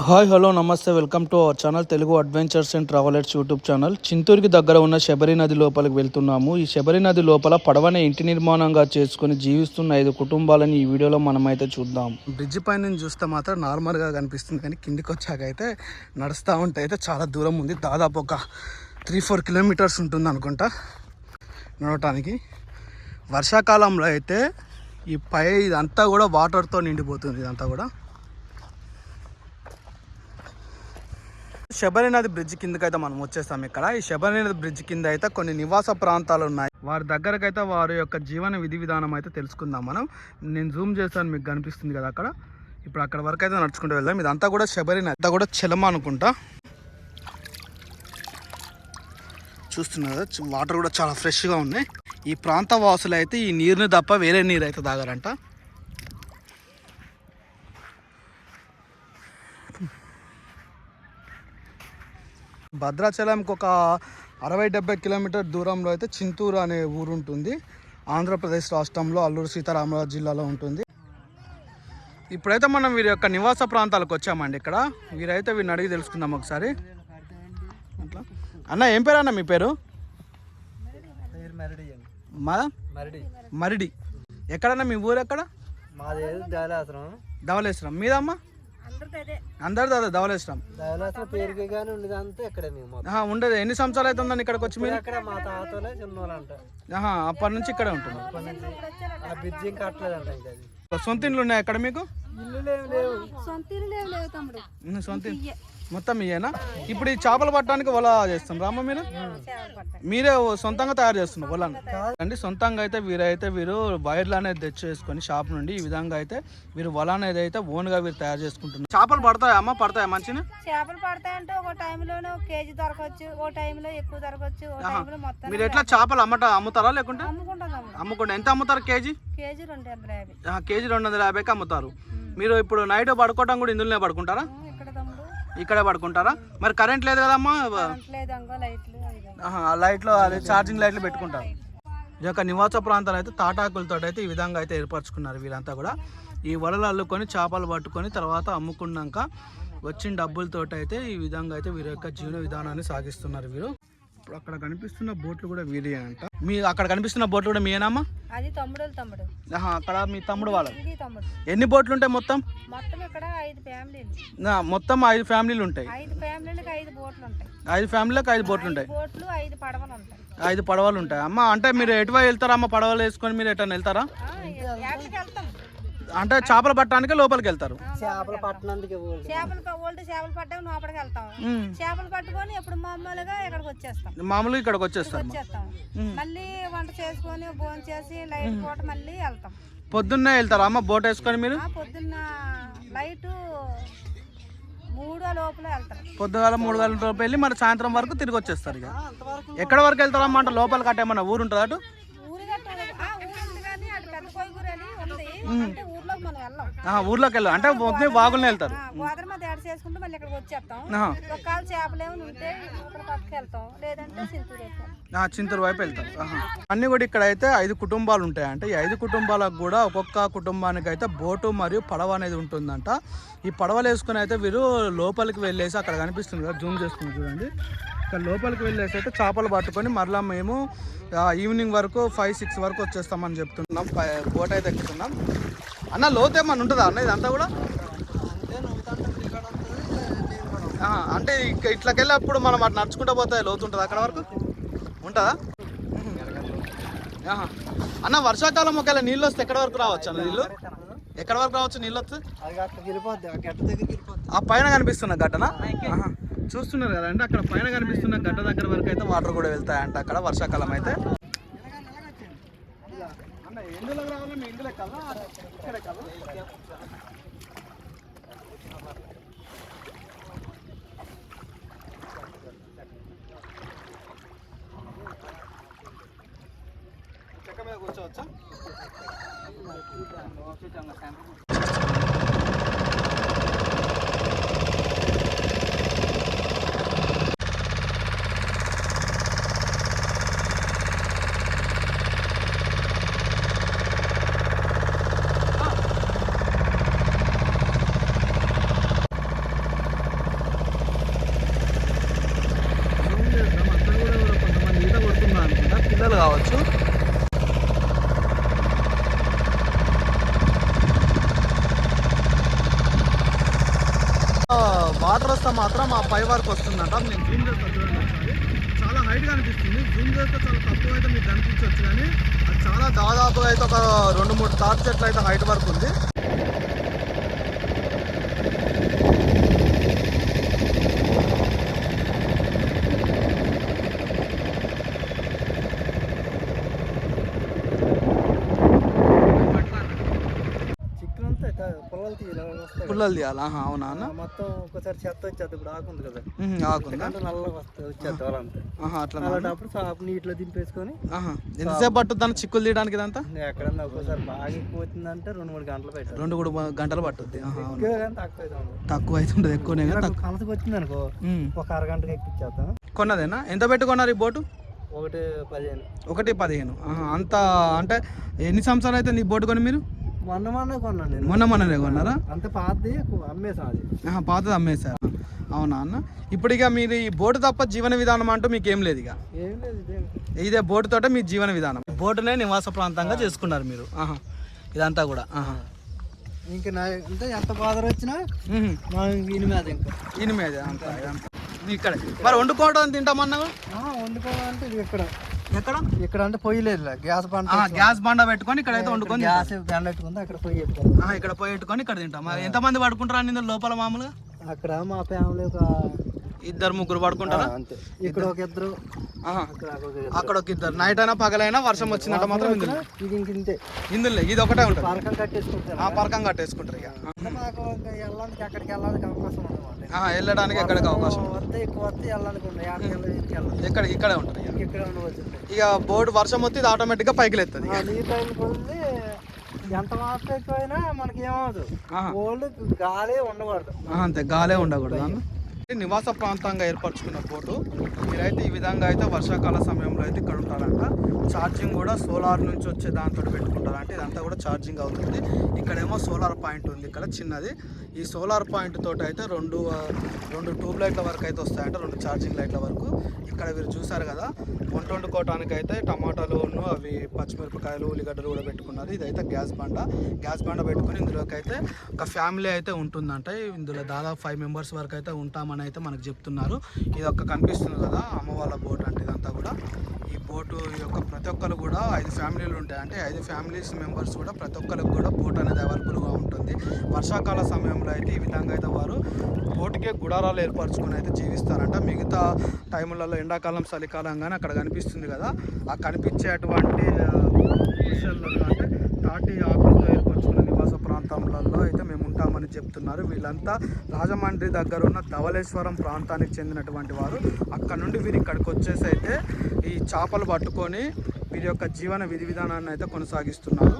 Hi hello నమస్తే welcome to our channel Telugu adventures and travellers YouTube channel. చింతూరుకి దగ్గర ఉన్న శబరి నది లోపలికి వెళ్తున్నాము. ఈ శబరి నది లోపల పడవని ఇంటి నిర్మాణంగా చేసుకుని జీవిస్తున్న ఐదు కుటుంబాలని ఈ వీడియోలో మనమైతే చూద్దాం. బ్రిడ్జ్ పైన చూస్తే మాత్రం నార్మల్గా కనిపిస్తుంది కానీ కిందికి వచ్చాక అయితే నడుస్తూ ఉంటే అయితే చాలా దూరం ఉంది. దాదాపు ఒక త్రీ ఫోర్ కిలోమీటర్స్ ఉంటుంది అనుకుంటా నడవటానికి. వర్షాకాలంలో అయితే ఈ పై ఇదంతా కూడా వాటర్తో నిండిపోతుంది ఇదంతా కూడా. శబరినాథ్ బ్రిడ్జ్ కిందకి అయితే మనం వచ్చేస్తాం ఇక్కడ. ఈ శబరి నది బ్రిడ్జ్ కింద అయితే కొన్ని నివాస ప్రాంతాలు ఉన్నాయి. వారి దగ్గరకైతే వారి యొక్క జీవన విధి విధానం అయితే తెలుసుకుందాం మనం. నేను జూమ్ చేస్తాను మీకు కనిపిస్తుంది కదా అక్కడ. ఇప్పుడు అక్కడ వరకు అయితే నడుచుకుంటూ వెళ్దాం. ఇదంతా కూడా శబరి నది అంతా కూడా చెలమ అనుకుంటా. చూస్తున్నారు వాటర్ కూడా చాలా ఫ్రెష్గా ఉన్నాయి. ఈ ప్రాంత వాసులు అయితే ఈ నీరుని తప్ప వేరే నీరు అయితే తాగారంట. భద్రాచలంకి ఒక అరవై డెబ్బై కిలోమీటర్ దూరంలో అయితే చింతూరు అనే ఊరు ఉంటుంది ఆంధ్రప్రదేశ్ రాష్ట్రంలో అల్లూరు సీతారామరాజు జిల్లాలో ఉంటుంది. ఇప్పుడైతే మనం వీరి యొక్క నివాస ప్రాంతాలకు వచ్చామండి ఇక్కడ. వీరైతే వీరిని అడిగి తెలుసుకుందాం ఒకసారి. అట్లా. అన్న ఏం పేరు అన్న మీ పేరు? మరడి ఎక్కడన్నా మీ ఊరు ఎక్కడ? మాది ధవలేశ్వరం. మీదమ్మా? అందరిది అదే. ధవలేశ్వరం దయలాసనం పేరుకి కానీ ఉండేది అంతా ఇక్కడే మేము ఉండేది. ఎన్ని సంవత్సరాలు అవుతుందని ఇక్కడికి వచ్చి మీరు? మా తాతలే ఆహా, అప్పటి నుంచి ఇక్కడే నుంచి ఆ బ్రిడ్జి ఇంకా కట్టలేదంట సొంత ఇండ్లు ఉన్నాయి అక్కడ మీకు? ఇల్లు లేవు లేవు. సొంత ఇల్లు లేవు లేవు తమ్ముడు. ఉమ్, సొంత. మొత్తం ఇయేనా ఇప్పుడు ఈ చేపలు పట్టడానికి వల చేస్తాం. రామ మీరు? మీరే సొంతంగా తయారు చేస్తున్నారు వలను అండి సొంతంగా అయితే వీరైతే వీరు వైర్లు అనేది తెచ్చేసుకొని షాప్ నుండి ఈ విధంగా అయితే వీరు వల అనేది అయితే ఓన్గా వీరు తయారు చేసుకుంటున్నారు. చేపలు పడతాయా అమ్మ? పడతాయా మంచిగా? చేపలు పడతాయంటే ఒక టైంలోనే ఒక కేజీ దొరకవచ్చు ఓ టైంలో ఎక్కువ దొరకవచ్చు ఓ టైంలో మొత్తం మీరు ఎట్లా చేపలు అమ్మట అమ్ముతారా లేకుంటే? అమ్ముకుంటాం ఎంత అమ్ముతారు కేజీ? కేజీ రెండు వందల యాభై. కేజీ రెండు వందల యాభైకి అమ్ముతారు. మీరు ఇప్పుడు నైట్ పడుకోవటం కూడా ఇందులోనే పడుకుంటారా? ఇక్కడ పడుకుంటారా? మరి కరెంట్ లేదు కదమ్మా? లైట్లు అదే ఛార్జింగ్ లైట్లు పెట్టుకుంటారు. ఈ యొక్క నివాస ప్రాంతాలు అయితే తాటాకులతో అయితే ఈ విధంగా అయితే ఏర్పరచుకున్నారు వీళ్ళంతా కూడా. ఈ వలలు అల్లుకొని చేపలు పట్టుకొని తర్వాత అమ్ముకున్నాక వచ్చిన డబ్బులతోటి అయితే ఈ విధంగా అయితే వీరి యొక్క జీవన విధానాన్ని సాగిస్తున్నారు వీరు. ఇప్పుడు అక్కడ కనిపిస్తున్న బోట్లు కూడా వీరే అంట. మీ అక్కడ కనిపిస్తున్న బోట్లు కూడా మీయేనామా అది తమ్ముడు తమ్ముడు. ఆహా, అక్కడ మీ తమ్ముడు వాళ్ళ? ఎన్ని బోట్లు ఉంటాయి మొత్తం? మొత్తం ఇక్కడ ఐదు ఫ్యామిలీలు. నా, మొత్తం ఐదు ఫ్యామిలీలు ఉంటాయి. ఐదు ఫ్యామిలీలకు ఐదు బోట్లు ఉంటాయి. ఐదు ఫ్యామిలీలకు ఐదు బోట్లు ఉంటాయి. బోట్లు ఐదు పడవలు ఉంటాయి. ఐదు పడవలు ఉంటాయి. అమ్మ అంటే మీరు ఎటువై వెళ్తారా అమ్మ పడవలు వేసుకొని మీరు ఎటన్నా వెళ్తారా? వెళ్తాం. అంటే చేపలు పట్టడానికి లోపలికి వెళ్తారు. చేపలు పట్టణానికి పోలేదు చేపలు ఓల్డ్ చేపలు పట్టాము లోపలికి వెళ్తాం. చేపలు పట్టుకొని ఎప్పుడు మామూలుగా ఇక్కడికి వచ్చేస్తాం. మామూలుగా ఇక్కడికి వచ్చేస్తారు వచ్చేస్తాం. మళ్ళీ వంట చేసుకొని భోజనం చేసి లైట్ పూట మళ్ళీ వెళ్తాం. పొద్దున్నే వెళ్తారా అమ్మ? బోట్ వేసుకొని మీరు? ఆ పొద్దున్న లైట్ మూడో లోపల పొద్దుగాల మూడు గంటల లోపు వెళ్ళి మరి సాయంత్రం వరకు తిరిగి వచ్చేస్తారు ఇక. ఎక్కడ వరకు వెళ్తారమ్మా? అంటే లోపలికి కట్టేమన్నా ఊరు ఉంటుంది అటు? ఊరి గట్ట ఆ ఊరు ఉంది కానీ అటు పెద్ద కొయ్యూరు అని ఉంది. అంటే ఊర్లోకి వెళ్ళాం. అంటే మొత్తం బాగులనే వెళ్తారు. ఆ, గోదావరి మీద యాడ్ చేసుకుంటూ మళ్ళీ ఇక్కడికి వచ్చేస్తాం. ఆహా. ఒకవేళ చేపలు ఏమైనా ఉంటే ఇక్కడ పట్టుకెళ్తాం లేదంటే సింతూరు వెళ్తాం. ఆ, చింతూరు వైపు వెళ్తారు ఆహా. అన్ని కూడా ఇక్కడ అయితే ఐదు కుటుంబాలు ఉంటాయి అంటే ఈ ఐదు కుటుంబాలకు కూడా ఒక్కొక్క కుటుంబానికి అయితే బోటు మరియు పడవ అనేది ఉంటుందంట. ఈ పడవలు వేసుకుని అయితే వీరు లోపలికి వెళ్ళేసి అక్కడ కనిపిస్తుంది కదా జూమ్ చేసుకుని చూడండి. ఇక్కడ లోపలికి వెళ్ళేసి అయితే చేపలు పట్టుకొని మరలా మేము ఈవినింగ్ వరకు ఫైవ్ సిక్స్ వరకు వచ్చేస్తామని చెప్తున్నాం. బోట్ అయితే ఎక్కుతున్నాం. అన్న లోతు ఏమన్నా ఉంటుందా అన్న ఇదంతా కూడా? అంటే ఇక- ఇట్లకెళ్ళి మనం అటు నడుచుకుంటూ పోతే లోతు ఉంటుంది అక్కడ వరకు? ఉంటుందా. అన్న వర్షాకాలం ఒకవేళ నీళ్ళు వస్తే ఎక్కడ వరకు రావచ్చు అన్న నీళ్ళు? ఎక్కడ వరకు రావచ్చు నీళ్ళు వస్తే? అది అక్కడికి వెళ్ళిపోద్ది ఆ పైన కనిపిస్తున్న గడ్డనా. చూస్తున్నారు కదండి అక్కడ పైన కనిపిస్తున్న గడ్డ దగ్గర వరకు అయితే వాటర్ కూడా వెళ్తాయంట అక్కడ వర్షాకాలం అయితే. అన్న ఎందులోకి రావాలి మీ ఇందులో కల్లా ఇక్కడే కల్లా చెక్క మీద కూర్చోవచ్చా వాటర్ వస్తే మాత్రం ఆ పై వరకు వస్తుందంట. నేను జూమ్ చేస్తా చూడండి చాలా హైట్గా అనిపిస్తుంది. జూమ్ చేస్తే చాలా తక్కువ అయితే మీకు కనిపించవచ్చు కానీ అది చాలా దాదాపుగా అయితే ఒక రెండు మూడు తాటి చెట్లు అయితే హైట్ వరకు ఉంది చిక్కులు అంతా ఇట్లా పొలాలు తీయాలి వస్తాయి కదా. పుల్లలు తీయాలా అవునా అన్న? మొత్తం ఒకసారి చెత్త వచ్చేది ఇప్పుడు ఆకుంది కదా. ఆకుందా నల్లగా వస్తుంది వచ్చేది అట్లా అలాంటప్పుడు నీటిలో దింపేసుకొని ఆహా ఎంతసేపు పట్టుద్ది అన్న చిక్కులు తీయడానికి ఇదంతా? ఎక్కడన్నా ఒక్కోసారి బాగా ఎక్కువ వచ్చిందంటే రెండు మూడు గంటలు పెట్టారు రెండు మూడు గంటలు పట్టుద్ది. తక్కువ ఉంటుంది ఎక్కువనే కలసకి వచ్చింది అనుకో. ఒక అరగంటకి ఎక్కిచ్చేస్తాం కొన్నదేనా? ఎంత పెట్టి కొన్నారు ఈ బోటు? ఒకటి పదిహేను. ఒకటి పదిహేను. అంత అంటే ఎన్ని సంవత్సరాలు అయితే నీ బోటు కొని మీరు? మొన్న మొన్న కొన్నాను నేను. మొన్న మొన్ననే కొన్నారా? అంత పాతది అమ్మేసాం అది ఆహా, పాతది అమ్మేశారు. అవునా అన్న? ఇప్పుడు ఇక మీరు ఈ బోటు తప్ప జీవన విధానం అంటూ మీకు ఏం లేదు ఇక. ఏం లేదు ఇదే. బోటు తోటే మీ జీవన విధానం. బోటునే నివాస ప్రాంతంగా చేసుకున్నారు మీరు. ఆహా ఇదంతా కూడా. ఆహా. ఇంకా నా అంటే ఎంత బాధ వచ్చినా దీని మీద ఇంకా. మీద అంతా. ఇక్కడ. మరి వండుకోవడం తింటామన్నావు? ఆ, వండుకోవాలంటే ఇది ఇక్కడ. ఎక్కడ? ఇక్కడ అంటే పొయ్యి లేదు గ్యాస్ బండ గ్యాస్ బండ పెట్టుకొని ఇక్కడైతే వండుకొని గ్యాస్ బండ పెట్టుకుంది అక్కడ పొయ్యి పెట్టుకోవాలి ఆహా, ఇక్కడ పోయి పెట్టుకొని ఇక్కడ తింటాం. మరి ఎంతమంది పడుకుంటారా ఇందులో లోపల మామూలుగా? అక్కడ మా ఫ్యామిలీ ఒక ఇద్దరు ముగ్గురు పడుకుంటారా? అంతే. ఇక్కడ ఒక ఇద్దరు. అక్కడ ఒక ఇద్దరు. అక్కడ ఒక ఇద్దరు. నైట్ అయినా పగలైనా వర్షం వచ్చినట్టు మాత్రం ఇందులో. ఇది ఇంతే. ఇందులో ఇది ఒకటే ఉంటుంది. పరకం కట్టేసుకుంటారు. ఆ పరకం కట్టేసుకుంటారు ఇక. వెళ్ళడానికి అక్కడికి వెళ్ళడానికి అవకాశం వెళ్ళడానికి ఎక్కడికి అవకాశం ఎక్కడ ఇక్కడే ఉంటుంది ఇక. బోర్డు వర్షం వస్తే ఇది ఆటోమేటిక్గా పైకి లేస్తుంది ఎంత మాత్రం ఎక్కువైనా మనకి ఏమవుతుంది గాలి ఉండకూడదు. అంతే. గాలే ఉండకూడదు? నివాస ప్రాంతంగా ఏర్పరచుకున్న బోటు మీరైతే ఈ విధంగా అయితే వర్షాకాల సమయంలో అయితే ఇక్కడ ఉంటారంట. ఛార్జింగ్ కూడా సోలార్ నుంచి వచ్చే దాంతో పెట్టుకుంటారంట. ఇదంతా కూడా ఛార్జింగ్ అవుతుంది. ఇక్కడేమో సోలార్ పాయింట్ ఉంది ఇక్కడ చిన్నది. ఈ సోలార్ పాయింట్ తోటి అయితే రెండు రెండు ట్యూబ్ లైట్ల వరకు అయితే వస్తాయంట. రెండు ఛార్జింగ్ లైట్ల వరకు. ఇక్కడ మీరు చూసారు కదా వంట వండుకోవడానికి అయితే టమాటాలు అవి పచ్చిమిరపకాయలు ఉల్లిగడ్డలు కూడా పెట్టుకున్నారు ఇదైతే గ్యాస్ బండ. గ్యాస్ బండ పెట్టుకుని ఇందులోకి అయితే ఒక ఫ్యామిలీ అయితే ఉంటుందంట. ఇందులో దాదాపు ఫైవ్ మెంబర్స్ వరకు అయితే ఉంటామని అయితే మనకు చెప్తున్నారు. ఇది ఒక కనిపిస్తుంది కదా అమ్మ వాళ్ళ బోట్ అంటే ఇదంతా కూడా. ఈ బోటు యొక్క ప్రతి ఒక్కరు కూడా ఐదు ఫ్యామిలీలు ఉంటాయి. అంటే ఐదు ఫ్యామిలీస్ మెంబర్స్ కూడా ప్రతి ఒక్కరికి కూడా బోట్ అనేది అవైలబుల్గా ఉంటుంది. వర్షాకాల సమయంలో అయితే ఈ విధంగా అయితే వారు బోటుకే గుడారాలు ఏర్పరచుకొని అయితే జీవిస్తారంట. మిగతా టైములలో ఎండాకాలం చలికాలం కానీ అక్కడ కనిపిస్తుంది కదా. ఆ కనిపించేటువంటి ఆ, అంటే తాటి ఆకు అయితే మేము ఉంటామని చెప్తున్నారు. వీళ్ళంతా రాజమండ్రి దగ్గర ఉన్న ధవళేశ్వరం ప్రాంతానికి చెందినటువంటి వారు. అక్కడ నుండి వీరు ఇక్కడికి వచ్చేసి అయితే ఈ చేపలు పట్టుకొని వీరి యొక్క జీవన విధి విధానాన్ని అయితే కొనసాగిస్తున్నారు.